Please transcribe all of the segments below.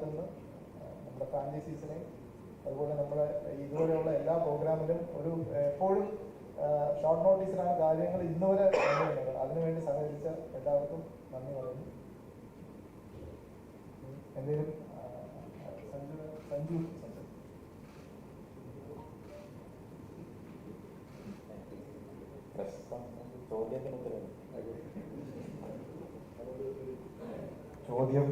ഭാഗത്തു നിന്ന് ആ, നമ്മുടെ ഫ്രാഞ്ചൈസീസിനെയും അതുപോലെ നമ്മുടെ ഇതുവരെയുള്ള എല്ലാ പ്രോഗ്രാമിലും ഒരു എപ്പോഴും ഷോർട്ട് നോട്ടീസിലാണ് കാര്യങ്ങൾ ഇന്നുവരെ അതിനുവേണ്ടി സഹകരിച്ച എല്ലാവർക്കും നന്ദി പറയുന്നു. എന്തെങ്കിലും ആ, സഞ്ജു സഞ്ജു ചോദ്യത്തിന് ഉത്തരം. ചോദ്യം.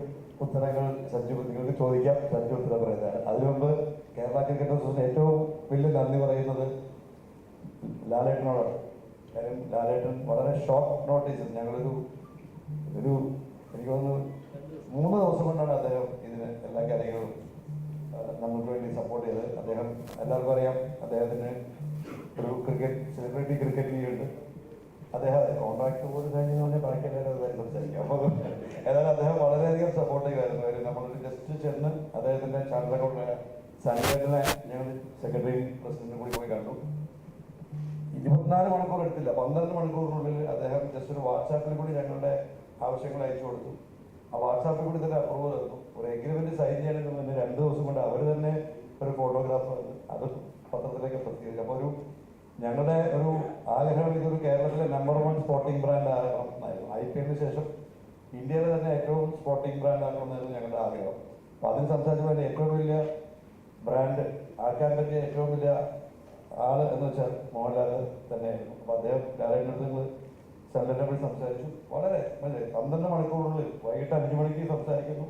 ഉത്തരങ്ങൾ സഞ്ജു നിങ്ങൾക്ക് ചോദിക്കാം. സഞ്ജു ഉത്തരം പറയുന്നത് അതിനു മുമ്പ് കേരള ക്രിക്കറ്റ് അസോസിയേഷൻ ഏറ്റവും വലിയ നന്ദി പറയുന്നത് ലാലേട്ടനോടാണ്. കാര്യം ലാലേട്ടൻ വളരെ ഷോർട്ട് നോട്ടീസിൽ ഞങ്ങളൊരു ഒരു എനിക്ക് തോന്നുന്നു മൂന്ന് ദിവസം കൊണ്ടാണ് അദ്ദേഹം ഇതിന് എല്ലാ കാര്യങ്ങളും നമുക്ക് വേണ്ടി സപ്പോർട്ട് ചെയ്തത്. അദ്ദേഹം എല്ലാവർക്കും അറിയാം. അദ്ദേഹത്തിന് ഒരു ക്രിക്കറ്റ് സെലിബ്രിറ്റി ക്രിക്കറ്റ് ലീഗ് ഉണ്ട്. അദ്ദേഹം കോൺട്രാക്ട് പോലും കഴിഞ്ഞെന്ന് പറഞ്ഞാൽ ബാക്കി എല്ലാവരും സംസാരിക്കാം അപ്പോൾ ഏതായാലും അദ്ദേഹം വളരെയധികം സപ്പോർട്ടീവ് ആയിരുന്നു കാര്യം നമ്മളൊരു ജസ്റ്റ് ചെന്ന് അദ്ദേഹത്തിന്റെ ചാർട്ടർ അക്കൗണ്ട് സാനിറ്റേറ്ററിനെ ഞങ്ങൾ സെക്രട്ടറി പ്രസിഡന്റും കൂടി പോയി കണ്ടു. ഇരുപത്തിനാല് മണിക്കൂർ എടുത്തില്ല. പന്ത്രണ്ട് മണിക്കൂറിനുള്ളിൽ അദ്ദേഹം ജസ്റ്റ് ഒരു വാട്സാപ്പിൽ കൂടി ഞങ്ങളുടെ ആവശ്യങ്ങൾ അയച്ചു കൊടുത്തു. ആ വാട്സാപ്പിൽ കൂടി തന്നെ അപ്രൂവൽ തന്നു. ഒരു എഗ്രിമെന്റ് സൈൻ ചെയ്യണമെന്ന് രണ്ട് ദിവസം കൊണ്ട് അവർ തന്നെ ഒരു ഫോട്ടോഗ്രാഫർ അത് പത്രത്തിലേക്ക് പ്രസിദ്ധീകരിച്ചു. അപ്പോൾ ഒരു ഞങ്ങളുടെ ഒരു ആഗ്രഹം ഇതൊരു കേരളത്തിലെ നമ്പർ വൺ സ്പോർട്ടിംഗ് ബ്രാൻഡ് ആകണം എന്നായിരുന്നു ഐ പി എല്ലിന് ശേഷം ഇന്ത്യയിലെ തന്നെ ഏറ്റവും സ്പോർട്ടിംഗ് ബ്രാൻഡ് ആകണം എന്നായിരുന്നു ഞങ്ങളുടെ ആഗ്രഹം. അപ്പോൾ അതിന് സംസാരിച്ചപ്പോൾ അതിന്റെ ഏറ്റവും വലിയ ബ്രാൻഡ് ആക്കാൻ പറ്റിയ ഏറ്റവും വലിയ ആൾ എന്ന് വെച്ചാൽ മോഹൻലാൽ തന്നെയായിരുന്നു. അപ്പൊ അദ്ദേഹം ലാലേട്ടനടുത്ത് ഞങ്ങൾ സെൻട്രൽ സംസാരിച്ചു. വളരെ പന്ത്രണ്ട് മണിക്കൂറിനുള്ളിൽ വൈകിട്ട് അഞ്ചു മണിക്ക് സംസാരിക്കുന്നു.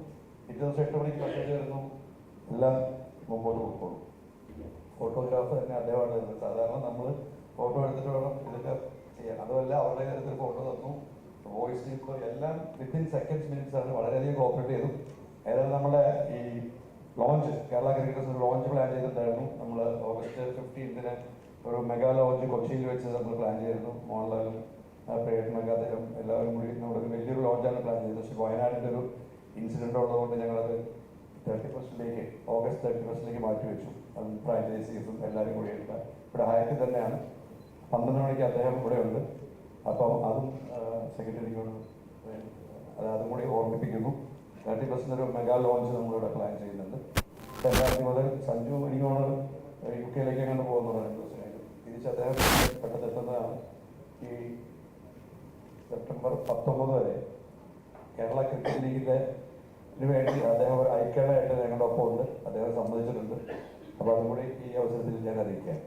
പിറ്റേ ദിവസം എട്ട് മണിക്ക് മെസ്സേജ് വരുന്നു. എല്ലാം മുമ്പോട്ട് പോയിക്കോളും. ഫോട്ടോഗ്രാഫ് തന്നെ അദ്ദേഹമാണ് തരുന്നത് സാധാരണ നമ്മൾ ഫോട്ടോ എടുത്തിട്ട് വേണം ഇതിന്റെ ചെയ്യാൻ. അതുമല്ല അവരുടെ കാര്യത്തിൽ ഫോട്ടോ തന്നു. വോയിസ് ക്ലിപ്പ് എല്ലാം വിത്തിൻ സെക്കൻഡ്സ് മിനിറ്റ്സ് ആണ് വളരെയധികം കോപ്പറേറ്റ് ചെയ്തു. ഏതായാലും നമ്മുടെ ഈ launch Kerala cricketers launch plan ചെയ്തിട്ടുണ്ടായിരുന്നു. നമ്മൾ ഓഗസ്റ്റ് ഫിഫ്റ്റീൻത്തിന് ഒരു മെഗാ ലോഞ്ച് കൊച്ചിയിൽ വെച്ച് നമ്മൾ പ്ലാൻ ചെയ്തിരുന്നു. മോഹൻലാലും പ്രേരണൊക്കെ അദ്ദേഹം എല്ലാവരും കൂടി നമ്മുടെ വലിയൊരു ലോഞ്ചാണ് പ്ലാൻ ചെയ്തത്. പക്ഷേ വയനാടിന്റെ ഒരു ഇൻസിഡന്റ് ഉള്ളതുകൊണ്ട് ഞങ്ങളത് തേർട്ടി ഫസ്റ്റിലേക്ക് ഓഗസ്റ്റ് തേർട്ടി ഫസ്റ്റിലേക്ക് മാറ്റി വെച്ചു. ഫ്രാഞ്ചൈസീസും എല്ലാവരും കൂടി എടുത്ത. ഇവിടെ ഹയത്തിൽ തന്നെയാണ്. പന്ത്രണ്ട് മണിക്ക് അദ്ദേഹം ഇവിടെ ഉണ്ട്. അപ്പം അതും സെക്രട്ടറിയോട് അത് അതും കൂടി ഓർമ്മിപ്പിക്കുന്നു. തേർട്ടി ഫസ്റ്റിന്റെ ഒരു മെഗാ ലോഞ്ച് നമ്മളിവിടെ പ്ലാൻ ചെയ്യുന്നുണ്ട്. രണ്ടായിരത്തി മുതൽ സഞ്ജു എനിക്കോണ് യു കെയിലേക്ക് എങ്ങനെ പോകുന്നു രണ്ട് തിരിച്ച് അദ്ദേഹം പെട്ടെന്ന് എത്തുന്നതാണ്. ഈ സെപ്റ്റംബർ പത്തൊമ്പത് വരെ കേരള ക്രിക്കറ്റ് ലീഗിന്റെ ഇതിനു വേണ്ടി അദ്ദേഹം ഒരു അയക്കേണ്ടതായിട്ട് ഞങ്ങളുടെ ഒപ്പം ഉണ്ട് അദ്ദേഹം സമ്മതിച്ചിട്ടുണ്ട്. അപ്പൊ അതും കൂടി ഈ അവസരത്തിൽ ഞാൻ അറിയിക്കാം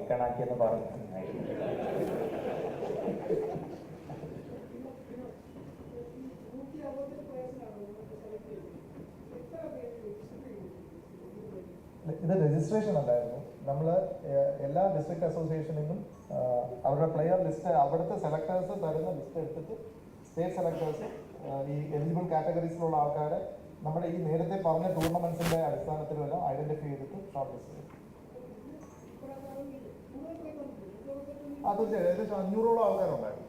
രജിസ്റ്റർ പറഞ്ഞു ഇത് രജിസ്ട്രേഷൻ അല്ലായിരുന്നു നമ്മൾ എല്ലാ ഡിസ്ട്രിക്ട് അസോസിയേഷനിലും അവരുടെ പ്ലെയർ ലിസ്റ്റ് അവിടുത്തെ സെലക്ടേഴ്സ് തരുന്ന ലിസ്റ്റ് എടുത്തിട്ട് സ്റ്റേറ്റ് സെലക്ടേഴ്സ് ഈ എലിജിബിൾ കാറ്റഗറീസിലുള്ള ആൾക്കാരെ നമ്മുടെ ഈ നേരത്തെ പറഞ്ഞ ടൂർണമെന്റ്സിന്റെ അടിസ്ഥാനത്തിലെല്ലാം ഐഡന്റിഫൈ ചെയ്തിട്ട് ഷോർട്ട് ലിസ്റ്റ് ചെയ്യും. അത് ഏകദേശം അഞ്ഞൂറോളം ആൾക്കാരുണ്ടായിരുന്നു.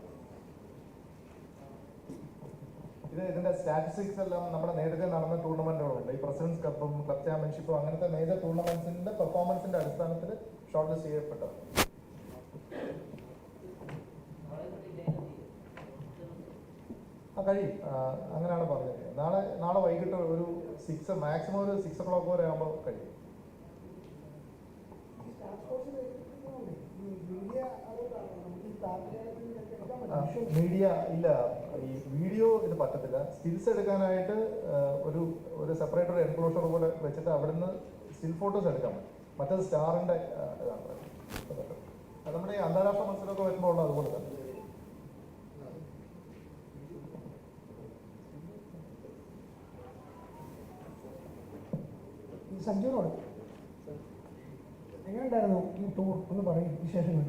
ഇത് ഇതിന്റെ സ്റ്റാറ്റിസ്റ്റിക്സ് എല്ലാം നമ്മുടെ നേരത്തെ നടന്ന ടൂർണമെന്റുകളുണ്ട് ഈ പ്രസിഡൻസ് കപ്പും ക്ലബ് ചാമ്പ്യൻഷിപ്പും അങ്ങനത്തെ മേജർ ടൂർണമെന്റ്സിന്റെ പെർഫോമൻസിന്റെ അടിസ്ഥാനത്തിൽ ഷോർട്ട് ലിസ്റ്റ് ചെയ്യപ്പെട്ടത്. ആ കഴിയും. അങ്ങനെയാണ് പറഞ്ഞത്. നാളെ നാളെ വൈകിട്ട് ഒരു സിക്സ് മാക്സിമം ഒരു സിക്സ് ഒ ക്ലോക്ക് വരെ ആകുമ്പോൾ കഴിയും. മീഡിയ ഇല്ല. ഈ വീഡിയോ ഇത് പറ്റത്തില്ല. സ്റ്റിൽസ് എടുക്കാനായിട്ട് ഒരു ഒരു സെപ്പറേറ്റ് ഒരു എൻക്ലോഷർ പോലെ വെച്ചിട്ട് അവിടുന്ന് സ്റ്റിൽ ഫോട്ടോസ് എടുക്കാൻ പറ്റും. മറ്റത് സ്റ്റാറിന്റെ ഇതാണ്. നമ്മുടെ ഈ അന്താരാഷ്ട്ര മത്സരമൊക്കെ വരുമ്പോൾ ഉള്ള അതുപോലെ തന്നെ. ഈ സഞ്ജുനോട് എങ്ങനെയുണ്ടായിരുന്നു ഈ ടൂർ ഒന്ന് പറയും വിശേഷങ്ങൾ?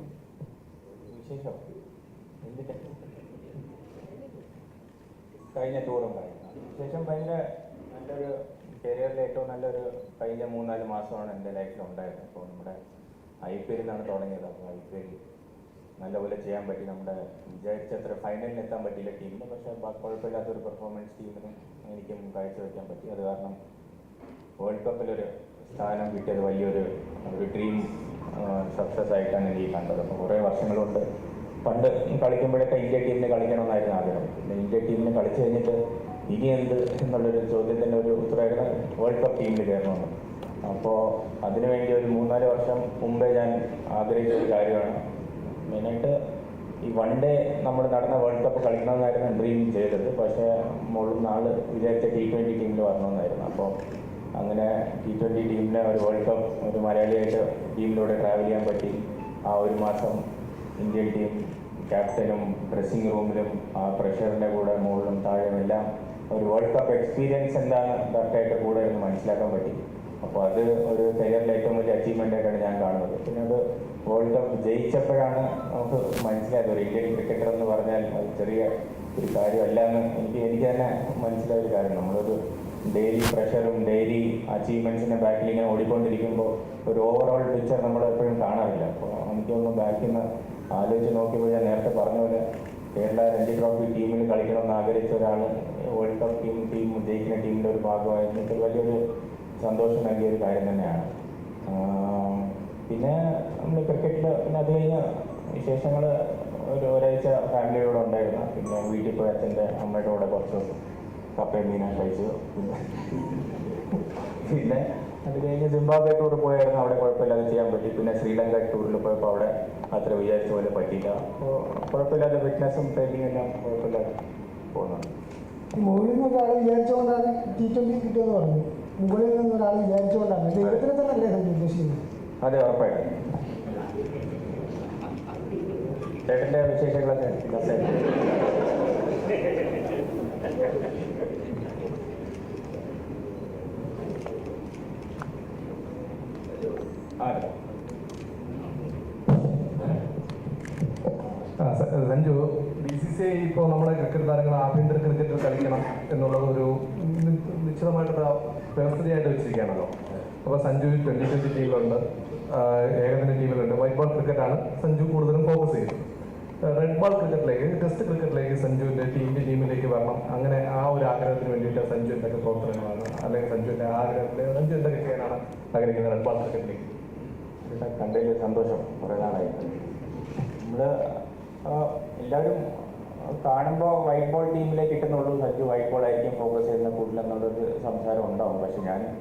വിശേഷം. കഴിഞ്ഞ ടൂറും പറയുന്നത് വിശേഷം ഭയങ്കര നല്ലൊരു കരിയറിലെ ഏറ്റവും നല്ലൊരു കഴിഞ്ഞ മൂന്നാൽ മാസമാണ് എന്റെ ലൈഫിൽ ഉണ്ടായിരുന്നത്. അപ്പോൾ നമ്മുടെ ഐ പി എല്ലിലാണ് തുടങ്ങിയത്. അപ്പോൾ ഐ പി എൽ നല്ലപോലെ ചെയ്യാൻ പറ്റി. നമ്മുടെ വിചാരിച്ചത്ര ഫൈനലിൽ എത്താൻ പറ്റിയില്ല ടീമിന് പക്ഷേ കുഴപ്പമില്ലാത്തൊരു പെർഫോമൻസ് ടീമിനും എനിക്കും കാഴ്ചവെക്കാൻ പറ്റി. അത് കാരണം വേൾഡ് കപ്പിലൊരു സ്ഥാനം കിട്ടിയത് വലിയൊരു ഒരു ഡ്രീം സക്സസ് ആയിട്ടാണ് എനിക്ക് കണ്ടത്. അപ്പോൾ കുറേ വർഷങ്ങളുണ്ട്. പണ്ട് കളിക്കുമ്പോഴൊക്കെ ഇന്ത്യ ടീമിന് കളിക്കണമെന്നായിരുന്നു ആഗ്രഹം. പിന്നെ ഇന്ത്യ ടീമിന് കളിച്ചു കഴിഞ്ഞിട്ട് ഇനി എന്ത് എന്നുള്ളൊരു ചോദ്യത്തിന്റെ ഒരു ഉത്തരമായിരുന്നു വേൾഡ് കപ്പ് ടീമിൽ കയറണമെന്ന് അപ്പോൾ അതിനുവേണ്ടി ഒരു മൂന്നാൽ വർഷം മുമ്പേ ഞാൻ ആഗ്രഹിച്ച ഒരു കാര്യമാണ്. മെയിനായിട്ട് ഈ വൺ ഡേ നമ്മൾ നടന്ന വേൾഡ് കപ്പ് കളിക്കണമെന്നായിരുന്നു ഡ്രീം ചെയ്തത്. പക്ഷേ മുകളിൽ നാൾ വിചാരിച്ച ടി ട്വന്റി ടീമിൽ വരണമെന്നായിരുന്നു. അപ്പോൾ അങ്ങനെ ടി ട്വന്റി ടീമിനെ ഒരു വേൾഡ് കപ്പ് ഒരു മലയാളിയായിട്ട് ടീമിലൂടെ ട്രാവൽ ചെയ്യാൻ പറ്റി. ആ ഒരു മാസം ഇന്ത്യൻ ടീം ക്യാപ്റ്റനും ഡ്രസ്സിംഗ് റൂമിലും ആ പ്രഷറിന്റെ കൂടെ മുകളിലും താഴെയും എല്ലാം ഒരു വേൾഡ് കപ്പ് എക്സ്പീരിയൻസ് എന്താണ് കറക്റ്റായിട്ട് കൂടെ എന്ന് മനസ്സിലാക്കാൻ പറ്റി. അപ്പോൾ അത് ഒരു കരിയറിലെ ഏറ്റവും വലിയ അച്ചീവ്മെന്റ് ആയിട്ടാണ് ഞാൻ കാണുന്നത്. പിന്നെ അത് വേൾഡ് കപ്പ് ജയിച്ചപ്പോഴാണ് നമുക്ക് മനസ്സിലായത് ഒരു ഇന്ത്യൻ ക്രിക്കറ്റർ എന്ന് പറഞ്ഞാൽ അത് ചെറിയ ഒരു കാര്യമല്ല എന്ന് എനിക്ക് എനിക്ക് തന്നെ മനസ്സിലായ ഒരു കാര്യം. നമ്മളൊരു ഡെയിലി പ്രഷറും ഡെയിലി അച്ചീവ്മെന്റ്സിന്റെ ബാക്കിൽ ഇങ്ങനെ ഓടിക്കൊണ്ടിരിക്കുമ്പോൾ ഒരു ഓവറോൾ പിക്ചർ നമ്മൾ എപ്പോഴും കാണാറില്ല. അപ്പോൾ എനിക്കൊന്നും ബാക്കിൽ നിന്ന് ആലോചിച്ച് നോക്കിയപ്പോൾ ഞാൻ നേരത്തെ പറഞ്ഞ പോലെ കേരള രഞ്ജി ട്രോഫി ടീമിൽ കളിക്കണമെന്ന് ആഗ്രഹിച്ച ഒരാൾ വേൾഡ് കപ്പ് ടീം ടീം ജയിക്കുന്ന ടീമിന്റെ ഒരു ഭാഗമായിരുന്നു. വലിയൊരു സന്തോഷം നൽകിയ ഒരു കാര്യം തന്നെയാണ്. പിന്നെ നമ്മൾ ക്രിക്കറ്റിൽ പിന്നെ അത് കഴിഞ്ഞ വിശേഷങ്ങൾ ഒരു ഒരാഴ്ച ഫാമിലിയോടെ ഉണ്ടായിരുന്നു. പിന്നെ വീട്ടിൽ പോയി അച്ഛന്റെ അമ്മയുടെ കൂടെ കുറച്ച് കപ്പയും മീനും കഴിച്ചു. പിന്നെ അത് കഴിഞ്ഞ് സിംബാബ്വെ ടൂർ പോയായിരുന്നു. അവിടെ കുഴപ്പമില്ലാതെ ചെയ്യാൻ പറ്റി. പിന്നെ ശ്രീലങ്ക ടൂറിൽ പോയപ്പോൾ അവിടെ അത്ര വിചാരിച്ച പോലെ പറ്റിയില്ല. അപ്പോൾ കുഴപ്പമില്ലാതെ ഫിറ്റ്നസ്സും ട്രെയിനിങ് എല്ലാം കുഴപ്പമില്ലാതെ പോകുന്നുണ്ട് മുകളിൽ നിന്ന് ഒരാൾ വിചാരിച്ചുകൊണ്ടാണ് ടി ട്വന്റി പറഞ്ഞു. മുകളിൽ നിന്ന് ഒരാൾ വിചാരിച്ചുകൊണ്ടാണ് ദൈവത്തിനെ തന്നെ അല്ലേ അത് ഉദ്ദേശിക്കുന്നത് അതെ ഉറപ്പായിട്ടും. ചേട്ടന്റെ വിശേഷങ്ങളൊക്കെ കസേര ആ ആ, സ- Sanju B C C I ഇപ്പോൾ നമ്മുടെ ക്രിക്കറ്റ് താരങ്ങൾ ആഭ്യന്തര ക്രിക്കറ്റിൽ കളിക്കണം എന്നുള്ളത് ഒരു നിശ്ചിതമായിട്ടുള്ള വ്യവസ്ഥയായിട്ട് വെച്ചിരിക്കുകയാണല്ലോ. അപ്പോൾ സഞ്ജു ട്വന്റി ട്വന്റി ടീമിലുണ്ട് ഏകദിന ടീമിലുണ്ട് വൈറ്റ് ബോൾ ക്രിക്കറ്റാണ് സഞ്ജു കൂടുതലും ഫോക്കസ് ചെയ്യുന്നത്. റെഡ് ബോൾ ക്രിക്കറ്റിലേക്ക് ടെസ്റ്റ് ക്രിക്കറ്റിലേക്ക് സഞ്ജുവിന്റെ ടീമിന്റെ ടീമിലേക്ക് വരണം. അങ്ങനെ ആ ഒരു ആഗ്രഹത്തിന് വേണ്ടിയിട്ട് സഞ്ജു എന്തൊക്കെ പ്രവർത്തനങ്ങളാണ് അല്ലെങ്കിൽ സഞ്ജുവിന്റെ ആഗ്രഹത്തിൽ സഞ്ജു എന്തൊക്കെ ചെയ്യാനാണ് ആഗ്രഹിക്കുന്നത് റെഡ് ബോൾ ക്രിക്കറ്റിലേക്ക് കണ്ടതിൽ സന്തോഷം. കുറേ നാളായി. നമ്മൾ എല്ലാവരും കാണുമ്പോൾ വൈറ്റ് ബോൾ ടീമിലേക്ക് കിട്ടുന്നുള്ളൂ. സജ്ജു വൈറ്റ് ബോൾ ആയിരിക്കും ഫോക്കസ് ചെയ്യുന്ന കൂടുതലെന്നുള്ളൊരു സംസാരം ഉണ്ടാവും. പക്ഷെ ഞാൻ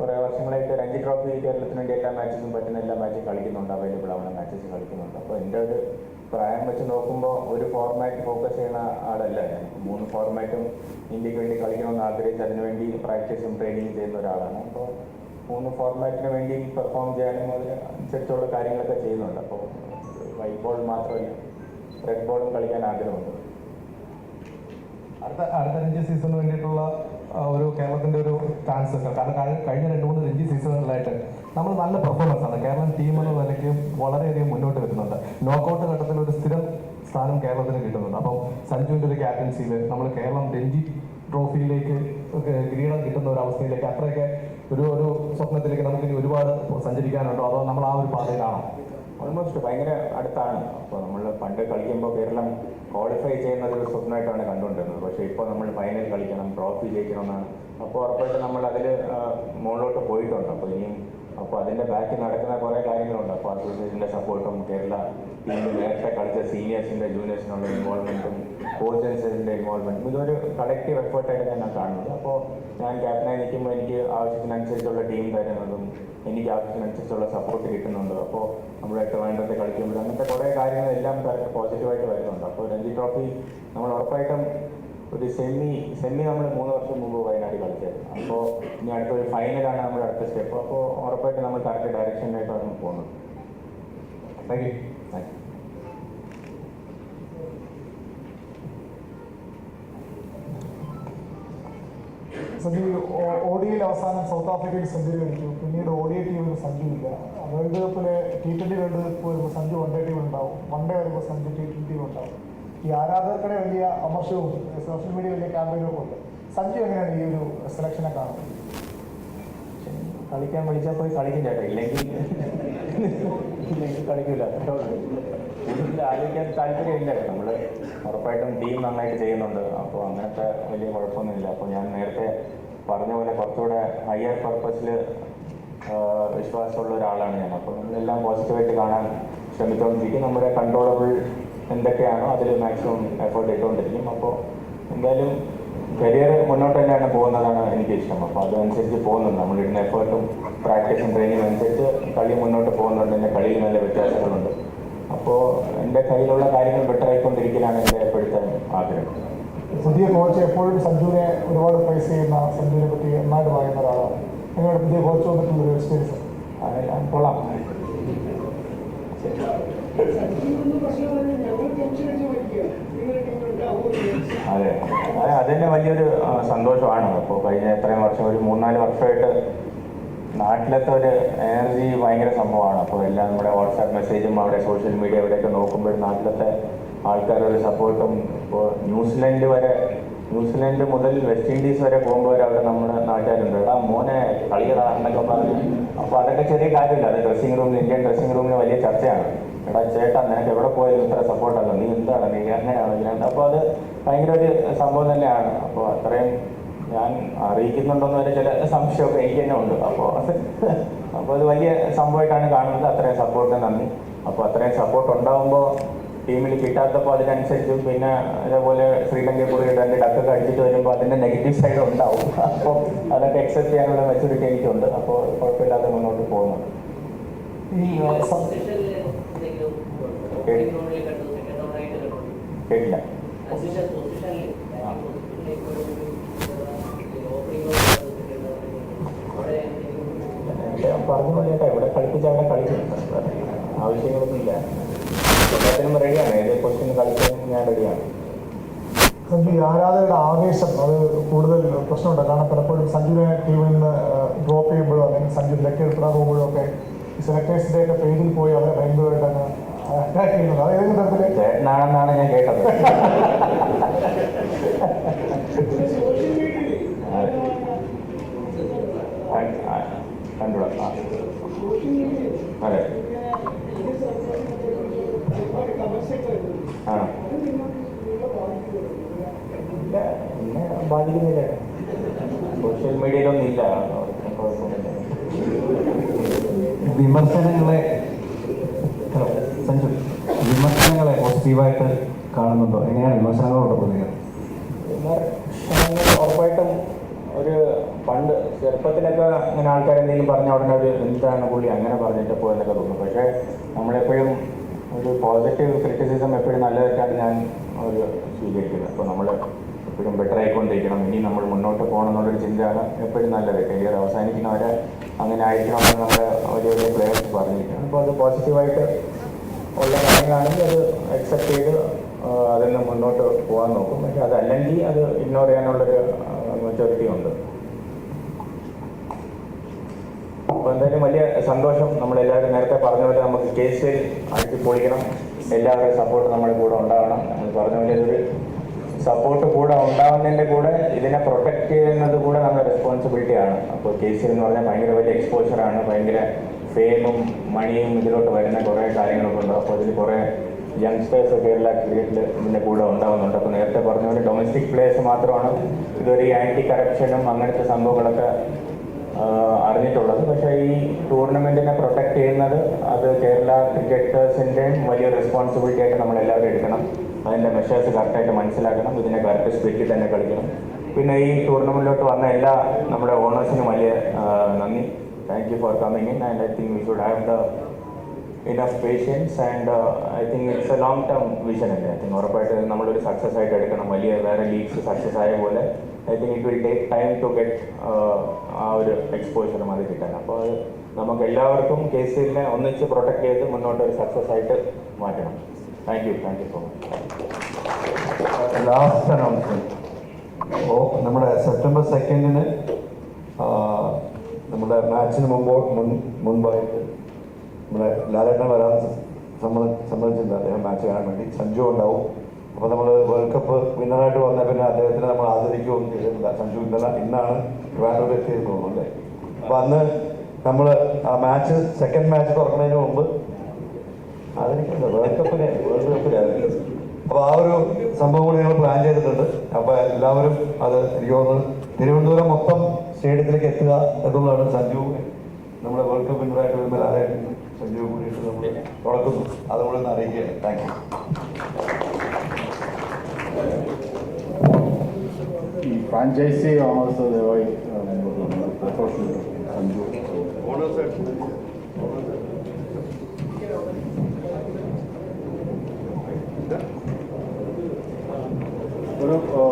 കുറേ വർഷങ്ങളായിട്ട് രഞ്ജി ട്രോഫി കേരളത്തിന് വേണ്ടി എല്ലാ മാച്ചസും പറ്റുന്ന എല്ലാ മാച്ചും കളിക്കുന്നുണ്ട്. അവൈലബിൾ ആവുന്ന മാച്ചസ് കളിക്കുന്നുണ്ട്. അപ്പോൾ എന്റെ ഒരു പ്രായം വെച്ച് നോക്കുമ്പോൾ ഒരു ഫോർമാറ്റ് ഫോക്കസ് ചെയ്യുന്ന ആളല്ല ഞാൻ. മൂന്ന് ഫോർമാറ്റും ഇന്ത്യയ്ക്ക് വേണ്ടി കളിക്കണമെന്ന് ആഗ്രഹിച്ച് അതിനുവേണ്ടി പ്രാക്ടീസും ട്രെയിനിങ്ങും ചെയ്യുന്ന ഒരാളാണ്. അപ്പോൾ മൂന്ന് ഫോർമാറ്റിന് വേണ്ടി പെർഫോം ചെയ്യാനും അതിനനുസരിച്ചുള്ള കാര്യങ്ങളൊക്കെ ചെയ്യുന്നുണ്ട്. അപ്പോൾ വൈറ്റ് ബോൾ മാത്രമല്ല റെഡ് ബോളും കളിക്കാൻ ആഗ്രഹമുണ്ട്. അടുത്ത അടുത്ത രഞ്ജി സീസണിന് വേണ്ടിയിട്ടുള്ള ഒരു കേരളത്തിന്റെ ഒരു ചാൻസ് കാരണം കഴി- കഴിഞ്ഞ രണ്ട് മൂന്ന് രഞ്ജി സീസണുകളിലായിട്ട് നമ്മൾ നല്ല പെർഫോമൻസ് ആണ്. കേരളം ടീം എന്ന നിലയ്ക്ക് വളരെയധികം മുന്നോട്ട് വരുന്നുണ്ട്. നോക്കൗട്ട് ഘട്ടത്തിൽ ഒരു സ്ഥിരം സ്ഥാനം കേരളത്തിന് കിട്ടുന്നുണ്ട്. അപ്പം സഞ്ജുവിന്റെ ഒരു ക്യാപ്റ്റൻസിയിൽ നമ്മൾ കേരളം രഞ്ജി ട്രോഫിയിലേക്ക് കിരീടം കിട്ടുന്ന ഒരു അവസ്ഥയിലേക്ക് അത്രയൊക്കെ ഒരു ഒരു സ്വപ്നത്തിലേക്ക് നമുക്ക് ഇനി ഒരുപാട് സഞ്ചരിക്കാനുണ്ടോ? അതോ നമ്മൾ ആ ഒരു പാതയിലാണോ? ഓൾമോസ്റ്റ് ഭയങ്കര അടുത്താണ്. അപ്പോൾ നമ്മൾ പണ്ട് കളിക്കുമ്പോൾ കേരളം ക്വാളിഫൈ ചെയ്യുന്നത് ഒരു സ്വപ്നമായിട്ടാണ് കണ്ടുകൊണ്ടിരുന്നത്. പക്ഷേ ഇപ്പോൾ നമ്മൾ ഫൈനൽ കളിക്കണം ട്രോഫി ജയിക്കണം എന്നാണ് അപ്പോൾ ഉറപ്പായിട്ട് നമ്മൾ അതിൽ മുകളിലോട്ട് പോയിട്ടുണ്ട്. അപ്പോൾ ഇനിയും അപ്പോൾ അതിന്റെ ബാക്കിൽ നടക്കുന്ന കുറേ കാര്യങ്ങളുണ്ട്. അപ്പോൾ അസോസിയേഷന്റെ സപ്പോർട്ടും കേരള ടീമിൽ നേരത്തെ കളിച്ച സീനിയേഴ്സിന്റെ ജൂനിയേഴ്സിനുള്ള ഇൻവോൾവ്മെന്റും കോച്ചൻസിന്റെ ഇൻവോൾവ്മെന്റും ഇതൊരു കളക്റ്റീവ് എഫേർട്ടായിട്ട് ഞാൻ കാണുന്നത്. അപ്പോൾ ഞാൻ ക്യാപ്റ്റനായി നിൽക്കുമ്പോൾ എനിക്ക് ആവശ്യത്തിനനുസരിച്ചുള്ള ടീം തരുന്നതും എനിക്ക് ആവശ്യത്തിനനുസരിച്ചുള്ള സപ്പോർട്ട് കിട്ടുന്നുണ്ട് അപ്പോൾ നമ്മുടെ ട്രിവാൻഡ്രത്തെ കളിക്കുമ്പോൾ അങ്ങനത്തെ കുറേ കാര്യങ്ങളെല്ലാം പോസിറ്റീവായിട്ട് വരുന്നുണ്ട്. അപ്പോൾ രഞ്ജി ട്രോഫി നമ്മൾ ഉറപ്പായിട്ടും ഒരു സെമി സെമി നമ്മൾ മൂന്ന് വർഷം മുമ്പ് വയനാട് കളിച്ചായിരുന്നു. അപ്പോൾ ഇനി അടുത്തൊരു ഫൈനലാണ് നമ്മുടെ അടുത്ത സ്റ്റെപ്പ് അപ്പോൾ ഉറപ്പായിട്ട് നമ്മൾ കറക്റ്റ് ഡയറക്ഷനിലേക്കാണ് നമ്മൾ പോകുന്നത് താങ്ക് യു താങ്ക് യു അവസാനം സൗത്ത് ആഫ്രിക്കയിൽ സെഞ്ചുറി അടിച്ചു പിന്നീട് ഓഡിയ ടീമിൽ ഇല്ല. വേൾഡ് കപ്പിലെ ടി ട്വന്റി വേൾഡ് കപ്പ് വരുമ്പോൾ സഞ്ജു വൺ ഡേ ടീം ഉണ്ടാവും. വൺ ഡേ വരുമ്പോൾ സഞ്ജു ടി ട്വന്റി ഉണ്ടാവും. ഈ ആരാധകർക്കിടെ വലിയ അമർഷവും സോഷ്യൽ മീഡിയ വലിയ ക്യാമ്പയിനും ഒക്കെ സഞ്ജു എങ്ങനെയാണ് ഈ ഒരു സെലക്ഷനെ കാണുന്നത് കളിക്കാൻ വിളിച്ചാൽ പോയി കളിക്കും ചേട്ടാ. ഇല്ലെങ്കിൽ കളിക്കില്ല കൂടുതൽ ആലോചിക്കാൻ താല്പര്യമില്ല. നമ്മൾ ഉറപ്പായിട്ടും ടീം നന്നായിട്ട് ചെയ്യുന്നുണ്ട്. അപ്പോൾ അങ്ങനത്തെ വലിയ കുഴപ്പമൊന്നുമില്ല. അപ്പോൾ ഞാൻ നേരത്തെ പറഞ്ഞ പോലെ കുറച്ചുകൂടെ ഹയർ പർപ്പസിൽ വിശ്വാസമുള്ള ഒരാളാണ് ഞാൻ. അപ്പോൾ നമ്മളെല്ലാം പോസിറ്റീവായിട്ട് കാണാൻ ശ്രമിച്ചുകൊണ്ടിരിക്കും നമ്മുടെ കൺട്രോളബിൾ എന്തൊക്കെയാണോ അതിൽ മാക്സിമം എഫേർട്ട് ഇട്ടുകൊണ്ടിരിക്കും. അപ്പോൾ എന്തായാലും കരിയർ മുന്നോട്ട് തന്നെയാണ് പോകുന്നതാണ് എനിക്ക് ഇഷ്ടം. അപ്പോൾ അതനുസരിച്ച് പോകുന്നുണ്ട് നമ്മളിടുന്ന എഫേർട്ടും പ്രാക്ടീസും ട്രെയിനിങ്ങും അനുസരിച്ച് കളി മുന്നോട്ട് പോകുന്നുണ്ട്. എന്റെ കളിയിൽ നല്ല വ്യത്യാസങ്ങളുണ്ട്. അപ്പോൾ എന്റെ കയ്യിലുള്ള കാര്യങ്ങൾ ബെറ്റർ ആയിക്കൊണ്ടിരിക്കലാണ് എന്റെ ഇപ്പോഴത്തെ ആഗ്രഹം. പുതിയ കോച്ച് എപ്പോഴും സഞ്ജുവിനെ ഒരുപാട് ഫേസ് ചെയ്യുന്ന സഞ്ജുവിനെ പറ്റി നന്നായിട്ട് പറയുന്ന ഒരാളാണ്. നിങ്ങളുടെ പുതിയ കോച്ച് വന്നിട്ടുള്ള ഒരു എക്സ്പീരിയൻസ് കൊള്ളാം. അതെ. അതെ അതന്നെ വലിയൊരു സന്തോഷമാണ്. അപ്പോൾ കഴിഞ്ഞ എത്രയും വർഷം ഒരു മൂന്നാൽ വർഷമായിട്ട് നാട്ടിലത്തെ ഒരു എനർജി ഭയങ്കര സംഭവമാണ്. അപ്പോൾ എല്ലാം നമ്മുടെ വാട്സാപ്പ് മെസ്സേജും അവിടെ സോഷ്യൽ മീഡിയ ഇവിടെയൊക്കെ നോക്കുമ്പോൾ നാട്ടിലത്തെ ആൾക്കാരുടെ സപ്പോർട്ടും ഇപ്പോൾ ന്യൂസിലൻഡ് വരെ ന്യൂസിലൻഡ് മുതൽ വെസ്റ്റ് ഇൻഡീസ് വരെ പോകുമ്പോൾ അവിടെ നമ്മുടെ നാട്ടുകാരുണ്ട്. എടാ മോനെ കളിയടാ എന്നൊക്കെ പറഞ്ഞു. അപ്പോൾ അതൊക്കെ ചെറിയ കാര്യമില്ല. അത് ഡ്രസ്സിംഗ് റൂമിൽ ഇന്ത്യൻ ഡ്രസ്സിംഗ് റൂമിൽ വലിയ ചർച്ചയാണ്. എടാ ചേട്ടാ നിനക്ക് എവിടെ പോയാലും ഇത്ര സപ്പോർട്ടല്ല നീ എന്താണ്? നീ അങ്ങനെയാണ് ഇങ്ങനെ അപ്പോൾ അത് ഭയങ്കര ഒരു സംഭവം തന്നെയാണ്. അപ്പോൾ അത്രയും ഞാൻ അറിയിക്കുന്നുണ്ടോന്ന് വരെ ചില സംശയമൊക്കെ എനിക്ക് തന്നെ ഉണ്ട്. അപ്പോൾ അപ്പൊ അപ്പോൾ അത് വലിയ സംഭവമായിട്ടാണ് കാണുന്നത്. അത്രയും സപ്പോർട്ട് നന്ദി. അപ്പോൾ അത്രയും സപ്പോർട്ട് ഉണ്ടാകുമ്പോൾ ടീമിൽ കിട്ടാത്തപ്പോൾ അതിനനുസരിച്ചും പിന്നെ അതേപോലെ ശ്രീലങ്കയിൽ പോയി രണ്ട് ടക്കൊക്കെ അടിച്ചിട്ട് വരുമ്പോൾ അതിന്റെ നെഗറ്റീവ് സൈഡ് ഉണ്ടാവും. അപ്പോൾ അതൊക്കെ അക്സെപ്റ്റ് ചെയ്യാനുള്ള മെച്ചൂരിറ്റി എനിക്കുണ്ട്. അപ്പോൾ കുഴപ്പമില്ലാതെ മുന്നോട്ട് പോകുന്നുണ്ട് കേട്ടില്ല. പറഞ്ഞു പോലെ ഇവിടെ കളിപ്പിച്ച അവിടെ കളിക്കും. ആവശ്യങ്ങളൊന്നുമില്ല. എല്ലാത്തിനും റെഡിയാണ് ഏത് ക്വസ്റ്റ്യൻ കളിക്കാനും ഞാൻ റെഡിയാണ് സഞ്ജു ആരാധകരുടെ ആവേശം അത് കൂടുതൽ പ്രശ്നമുണ്ട്. കാരണം പലപ്പോഴും സഞ്ജുവിനെ ടീമിൽ നിന്ന് ഡ്രോപ്പ് ചെയ്യുമ്പോഴോ അല്ലെങ്കിൽ സഞ്ജു സെലക്ട് പോകുമ്പോഴോ ഒക്കെ സെലക്ടേഴ്സിന്റെ ഒക്കെ പേജിൽ പോയി അവരെ ഭയങ്കരമായിട്ടാണ് അറ്റാക്ക് ചെയ്യുന്നത് അത് ഏതെങ്കിലും തരത്തിൽ? ചേട്ടനാണെന്നാണ് ഞാൻ കേട്ടത്. കണ്ടുകൂടാ. അതെ ആ ഇല്ല എന്നെ ബാധിക്കുന്നില്ല സോഷ്യൽ മീഡിയയിലൊന്നും ഇല്ല. വിമർശനങ്ങളെ സഞ്ജു വിമർശനങ്ങളെ പോസിറ്റീവായിട്ട് കാണുന്നുണ്ടോ? എങ്ങനെയാണ് വിമർശനങ്ങളോട് പ്രതികരണം വിമർശനങ്ങൾ ഉറപ്പായിട്ടും ഒരു പണ്ട് ചെറുപ്പത്തിലൊക്കെ ഇങ്ങനെ ആൾക്കാരെന്തെങ്കിലും പറഞ്ഞ ഉടനെ ഒരു എന്താണ് പുള്ളി അങ്ങനെ പറഞ്ഞിട്ട് പോയെന്നൊക്കെ തോന്നും പക്ഷേ നമ്മളെപ്പോഴും ഒരു പോസിറ്റീവ് ക്രിറ്റിസിസം എപ്പോഴും നല്ലതായിട്ടാണ് ഞാൻ ഒരു സ്വീകരിക്കുന്നത് അപ്പോൾ നമ്മൾ എപ്പോഴും ആയിക്കൊണ്ടിരിക്കണം ഇനി നമ്മൾ മുന്നോട്ട് പോകണം എന്നുള്ളൊരു ചിന്തയാണ് എപ്പോഴും നല്ലത്. കരിയർ അവസാനിക്കുന്നവരെ അങ്ങനെ ആയിരിക്കണം എന്ന് നമ്മുടെ ഒരു വലിയ പ്ലെയേഴ്സ് പറഞ്ഞിരിക്കുകയാണ്. അപ്പോൾ അത് പോസിറ്റീവായിട്ട് ഉള്ള കാര്യങ്ങളാണെങ്കിൽ അത് അക്സെപ്റ്റ് ചെയ്ത് അതിൽ നിന്ന് മുന്നോട്ട് പോകാൻ നോക്കും. പക്ഷെ അതല്ലെങ്കിൽ അത് ഇഗ്നോർ ചെയ്യാനുള്ളൊരു മെച്ചോറിറ്റി ഉണ്ട്. അപ്പോൾ എന്തായാലും വലിയ സന്തോഷം നമ്മളെല്ലാവരും നേരത്തെ പറഞ്ഞ പോലെ നമുക്ക് കേസിൽ അടിച്ച് പൊളിക്കണം. എല്ലാവരുടെയും സപ്പോർട്ട് നമ്മുടെ കൂടെ ഉണ്ടാവണം. പറഞ്ഞ പോലെ ഇതൊരു സപ്പോർട്ട് കൂടെ ഉണ്ടാവുന്നതിന്റെ കൂടെ ഇതിനെ പ്രൊട്ടക്ട് ചെയ്യുന്നത് കൂടെ നമ്മുടെ റെസ്പോൺസിബിലിറ്റിയാണ് അപ്പോൾ സി എന്ന് പറഞ്ഞാൽ ഭയങ്കര വലിയ എക്സ്പോഷറാണ് ഭയങ്കര ഫെയിമും മണിയും ഇതിലോട്ട് വരുന്ന കുറേ കാര്യങ്ങളൊക്കെ ഉണ്ട്. അപ്പോൾ ഇതിൽ കുറേ യങ്സ്റ്റേഴ്സ് കേരള ക്രിക്കറ്റിൽ ഇതിന്റെ കൂടെ ഉണ്ടാവുന്നുണ്ട്. അപ്പോൾ നേരത്തെ പറഞ്ഞ പോലെ ഡൊമസ്റ്റിക് പ്ലേയേഴ്സ് മാത്രമാണ്. ഇതൊരു ആന്റി കറപ്ഷനും അങ്ങനത്തെ സംഭവങ്ങളൊക്കെ അറിഞ്ഞിട്ടുള്ളത്. പക്ഷേ ഈ ടൂർണമെന്റിനെ പ്രൊട്ടക്ട് ചെയ്യുന്നത് അത് കേരള ക്രിക്കറ്റേഴ്സിന്റെ വലിയ റെസ്പോൺസിബിലിറ്റി ആയിട്ട് നമ്മൾ എല്ലാവരും എടുക്കണം അതിന്റെ മെഷേഴ്സ് കറക്റ്റായിട്ട് മനസ്സിലാക്കണം. ഇതിനെ കറക്റ്റ് സ്പിരിറ്റിൽ തന്നെ കളിക്കണം. പിന്നെ ഈ ടൂർണമെന്റിലോട്ട് വന്ന എല്ലാ നമ്മുടെ ഓണേഴ്സിനും വലിയ നന്ദി. Thank you for coming in and I think we should have the enough patience and I think it's a long term vision അല്ലേ? ഐ തിങ്ക് ഉറപ്പായിട്ട് നമ്മളൊരു സക്സസ് ആയിട്ട് എടുക്കണം. വലിയ വേറെ ലീഗ്സ് സക്സസ് ആയ പോലെ I think it will take time to get ആ ഒരു എക്സ്പോഷറും അത് കിട്ടാൻ. അപ്പോൾ അത് നമുക്ക് എല്ലാവർക്കും കേസിനെ ഒന്നിച്ച് പ്രൊട്ടക്ട് ചെയ്ത് മുന്നോട്ട് ഒരു സക്സസ് ആയിട്ട് മാറ്റണം. Thank you thank you so much last announcement ഓ നമ്മുടെ സെപ്റ്റംബർ സെക്കൻഡിന് നമ്മുടെ മാച്ചിന് മുമ്പോ മുൻ മുൻപായിട്ട് നമ്മുടെ ലാലേട്ടൻ വരാൻ സമ്മതി സമ്മതിച്ചിട്ടുണ്ട് അദ്ദേഹം മാച്ച് കാണാൻ വേണ്ടി. സഞ്ജു ഉണ്ടാവും. അപ്പോൾ നമ്മൾ വേൾഡ് കപ്പ് വിന്നറായിട്ട് വന്ന പിന്നെ അദ്ദേഹത്തിനെ നമ്മൾ ആദരിക്കുകയും ചെയ്തിട്ടില്ല സഞ്ജു ഇന്നലെ ഇന്നാണ് ട്രിവാൻഡ്രത്ത് എത്തിയെന്ന് തോന്നുന്നു അപ്പം അന്ന് നമ്മൾ ആ മാച്ച് സെക്കൻഡ് മാച്ച് തുറക്കുന്നതിന് മുമ്പ് ആദരിക്കുന്നത് വേൾഡ് കപ്പിനെ വേൾഡ് കപ്പിനെ അപ്പോൾ ആ ഒരു സംഭവം കൂടി ഞങ്ങൾ പ്ലാൻ ചെയ്തിട്ടുണ്ട്. അപ്പോൾ എല്ലാവരും അത് എനിക്ക് തോന്നുന്നു തിരുവനന്തപുരം മൊത്തം സ്റ്റേഡിയത്തിലേക്ക് എത്തുക എന്നുള്ളതാണ് സഞ്ജു നമ്മുടെ വേൾഡ് കപ്പ് വിന്നറായിട്ട് വരുമ്പോൾ ആരായിട്ട് സഞ്ജു കൂടിയിട്ട് നമ്മൾ തുടക്കുന്നു. അതുകൂടെ അറിയിക്കുകയാണ്. Thank U Para 앉아있어요. 하면서 내가 도와주려고 안주. 그리고